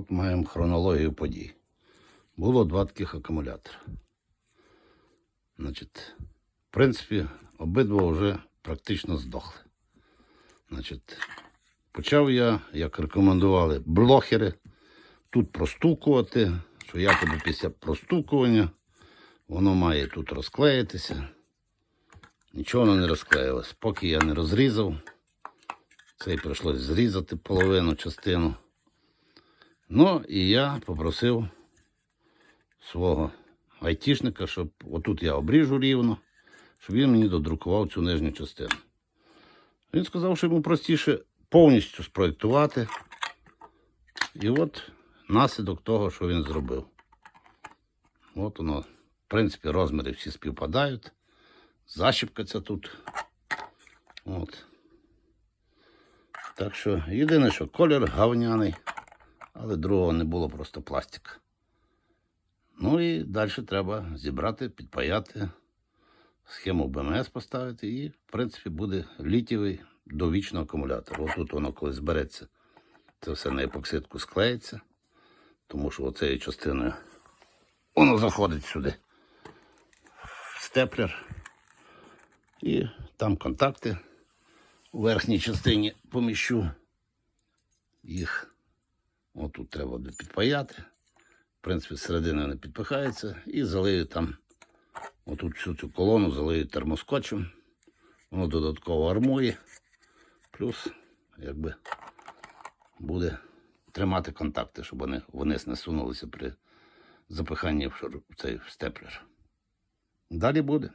От маємо хронологію подій. Було два таких акумулятора. Значить, в принципі, обидва вже практично здохли. Значить, почав я, як рекомендували блохери, тут простукувати, що якоби після простукування воно має тут розклеїтися. Нічого воно не розклеїлось. Поки я не розрізав, цей прийшлось зрізати половину частину. Ну і я попросив свого айтішника, щоб отут я обріжу рівно, щоб він мені додрукував цю нижню частину. Він сказав, що йому простіше повністю спроєктувати. І от наслідок того, що він зробив. От воно, в принципі, розміри всі співпадають. Защіпка ця тут. От. Так що єдине, що колір гавняний, але другого не було просто пластик. Ну і далі треба зібрати, підпаяти, схему БМС поставити і, в принципі, буде літєвий довічний акумулятор. Отут воно коли збереться, це все на епоксидку склеїться, тому що оцею частиною воно заходить сюди. в Степлер. І там контакти у верхній частині поміщу їх. Отут треба буде підпаяти. В принципі, з середини вони підпихаються і залию там, отут всю цю колону залию термоскотчем. Воно додатково армує. Плюс, якби буде тримати контакти, щоб вони вниз не сунулися при запиханні в цей степлер. Далі буде.